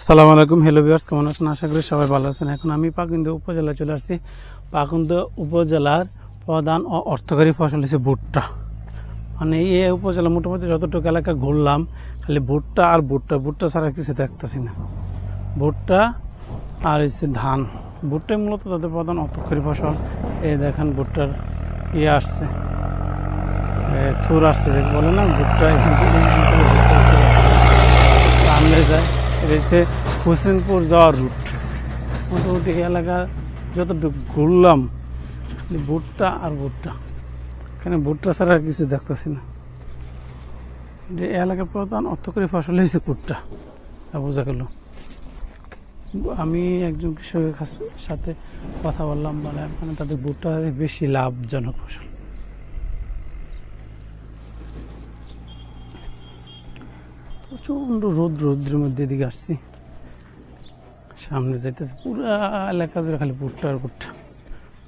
আসসালামু আলাইকুম hello viewers কেমন আছেন? আশা করি সবাই ভালো আছেন। এখন আমি পাকুন্দ উপজেলায় চলে আসছি। পাকুন্দ উপজেলার প্রধান ও অর্থকারী ফসল হচ্ছে ভুট্টা। মানে এই উপজেলা মোটামুটি যতটুকু এলাকা ঘুরলাম, খালি ভুট্টা আর ভুট্টা ভুট্টা ছাড়া কিছু দেখতেছি না। ভুট্টা আর হচ্ছে ধান, ভুট্টাই মূলত তাদের প্রধান অর্থকারী ফসল। এই দেখেন ভুট্টার ইয়ে আসছে। থুর আসছে বলে না, ভুট্টা এখান থেকে যায়। হচ্ছে হোসেনপুর যাওয়ার রুট মোটামুটি এলাকা যতটুকু ঘুরলাম ভুট্টা আর ভুট্টা। এখানে ভুট্টা ছাড়া কিছু দেখতেছি না। যে এলাকার প্রধান অর্থকরী ফসল হয়েছে ভুট্টা, তা বোঝা গেল। আমি একজন কৃষকের সাথে কথা বললাম মানে মানে তাদের ভুট্টা বেশি লাভজনক ফসল। প্রচণ্ড রোদ রোদ্রের মধ্যে এদিকে আসছি। সামনে যাইতেছে পুরা এলাকা জুড়ে খালি ভুট্টা আর ভুট্টা।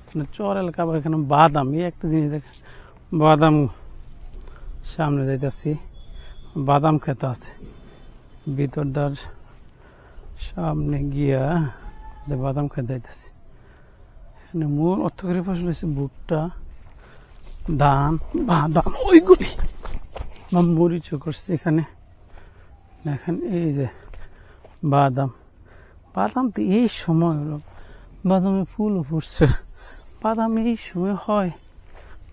মানে চর এলাকা, আবার এখানে বাদাম, এই একটা জিনিস দেখ, বাদাম সামনে যাইতেছি, বাদাম খেতে আছে। ভিতরদার সামনে গিয়া বাদাম খেতে যাইতেছি। এখানে মূল অর্থকরী ফসল হচ্ছে ভুট্টা, ধান, বাদাম, ওইগুলি। বা মরিচও করছে এখানে। দেখেন, এই যে বাদাম। বাদাম তো এই সময় হলো বাদামে ফুলও ফুটছে। বাদাম এই সময় হয়।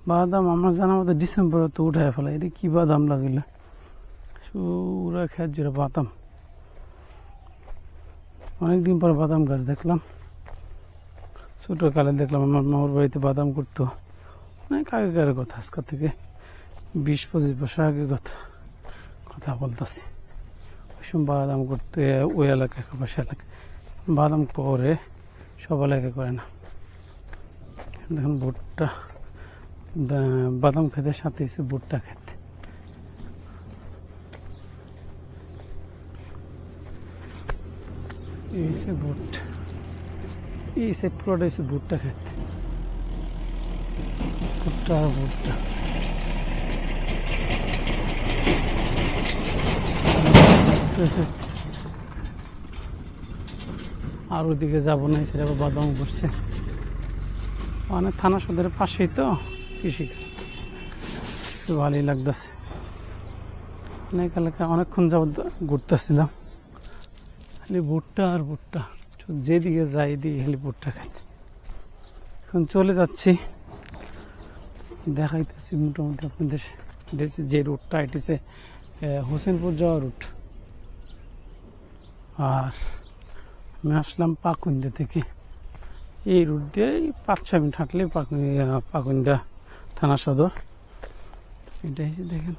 বাদাম আমার জানা মতো ডিসেম্বরে তো উঠায় ফেলা এটা কি বাদাম লাগিলে? পুরা খেত জুড়ে বাদাম। অনেকদিন পর বাদাম গাছ দেখলাম। ছোটোকালে দেখলাম আমার মামার বাড়িতে বাদাম করতো। অনেক আগেকার কথা, আজকাল থেকে বিশ পঁচিশ বছর আগের কথা কথা বলতেছি। সময় বাদাম করতে ওই এলাকায় পাশে এলাকায়। বাদাম করে না। দেখুন ভুট্টা বাদাম খেতে সাথে এসে ভুট্টা খেতে। এই সে ভুট্টা, এই সে পুরোটা এসে ভুট্টা খেতে। ভুট্টা আর ভুট্টা। আর ওদিকে যাব না সেটা বাদাম করছে অনেক থানা সদরের পাশেই তো কৃষিকাজ ভালোই লাগতেছে। অনেক এলাকা অনেকক্ষণ যাবত ঘুরতেছিলাম। খালি ভুট্টা আর ভুট্টা। যেদিকে যাই দিকে খালি ভুট্টা খেতে এখন চলে যাচ্ছি। দেখাইতেছি মোটামুটি আপনাদের। যে রুটটা এটা হচ্ছে আহ, হোসেনপুর যাওয়ার রুট আর আমি আসলাম পাকুন্দা থেকে। এই রুট দিয়ে পাঁচ, ছয় মিনিট হাঁটলে পাকুন্দা থানা সদর। এটা এসে দেখেন,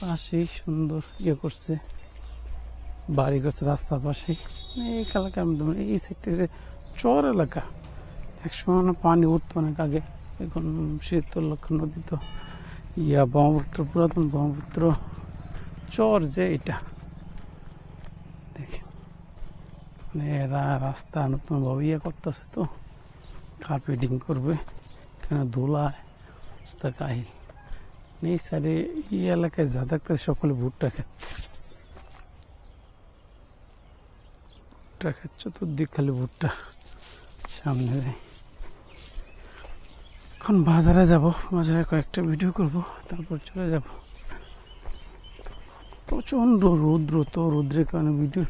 পাশেই সুন্দর ইয়ে করছে, বাড়ি করছে রাস্তার পাশেই। এই এলাকা আমি এই সাইডটা চর এলাকা। একসময় পানি উঠতো অনেক আগে। এখন শীতলক্ষ নদী তো। ইয়া ব্রহ্মপুত্র, পুরাতন ব্রহ্মপুত্র। চর যে এটা দেখেন মানে এরা রাস্তা নতুনভাবে ইয়ে করতেছে তো। কার্পেটিং করবে, কেন ধুলায়? রাস্তা কাহিল। এই সাইডে এই এলাকায় যা দেখতেছে সকলে ভুট্টা খেত। ভুট্টা খেত, চতুর্দিক খালি ভুট্টা। সামনে দেয় এখন বাজারে যাব, বাজারে কয়েকটা ভিডিও করব, তারপর চলে যাব। প্রচণ্ড রৌদ্র তো রৌদ্রের কারণে ভিডিও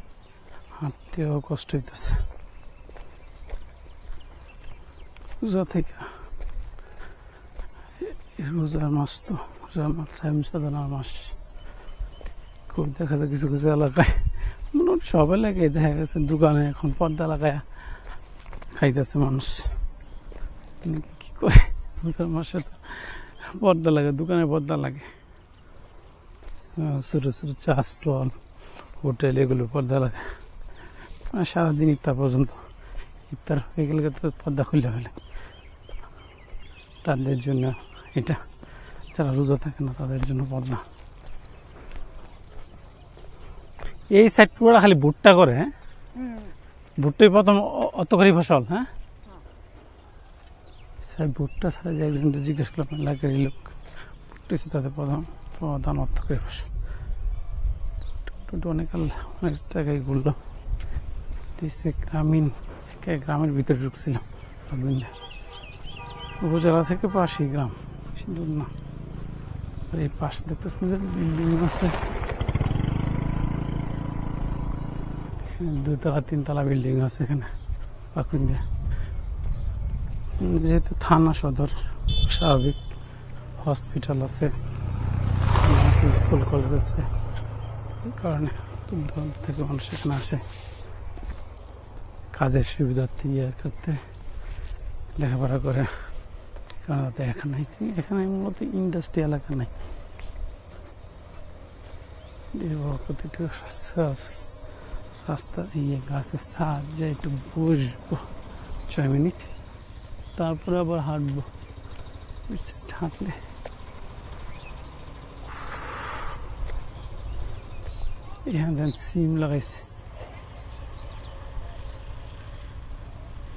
হাঁটতেও কষ্ট হইতেছে। রোজা থেকে, রোজার মাস তো, রোজার মাস সাইম সাধনার মাস। খুব দেখা যায় কিছু কিছু এলাকায়, মোটামুটি সব এলাকায় দেখা গেছে, দোকানে এখন পর্দা লাগায় খাইতেছে মানুষ। কি করে? রোজার মাসে তো পর্দা লাগে, দোকানে পর্দা লাগে। ছোটো ছোটো চা স্টল, হোটেল, এগুলো পর্দা লাগে। মানে সারাদিন ইফতার পর্যন্ত। ইফতার হয়ে গেলে তো পর্দা খুলতে ফেলে। তাদের জন্য এটা। যারা রোজা থাকে না তাদের জন্য পর্দা। এই সাইড পুরোটা খালি ভুট্টা করে হ্যাঁ? ভুট্টাই প্রথম অতকারী ফসল হ্যাঁ? স্যার ভুট্টা ছাড়া যে একজন জিজ্ঞেস করলাম এলাকার লোক। ভুট্টা হচ্ছে তাদের প্রধান প্রধান অর্থকারী ফসল। অনেক অনেক জায়গায় ঘুরলাম দিচ্ছে গ্রামীণ একে গ্রামের ভিতরে ঢুকছিলাম অরবিন্দে উপজেলা থেকে পাশেই গ্রাম বেশি দূর না। আর এই পাশে দেখতেছেন যে বিল্ডিং আছে। দুতলা তিনতলা বিল্ডিং আছে এখানে পাকুন্দিয়া যেহেতু থানা সদর স্বাভাবিক। হসপিটাল আছে আছে, স্কুল কলেজ আছে। এই কারণে দূর দূরান্ত থেকে মানুষ এখানে আসে। কাজের সুবিধার্থে ইয়ে করতে। লেখাপড়া করে এই কারণে তো এখানে এখানে মূলত ইন্ডাস্ট্রি এলাকা নাই। প্রতিটা রাস্তা ইয়ে গাছের ছাদ যে একটু বসবো ছয় মিনিট, তারপরে আবার হাঁটবো। হাঁটলে এখানে সিম লাগাইছে।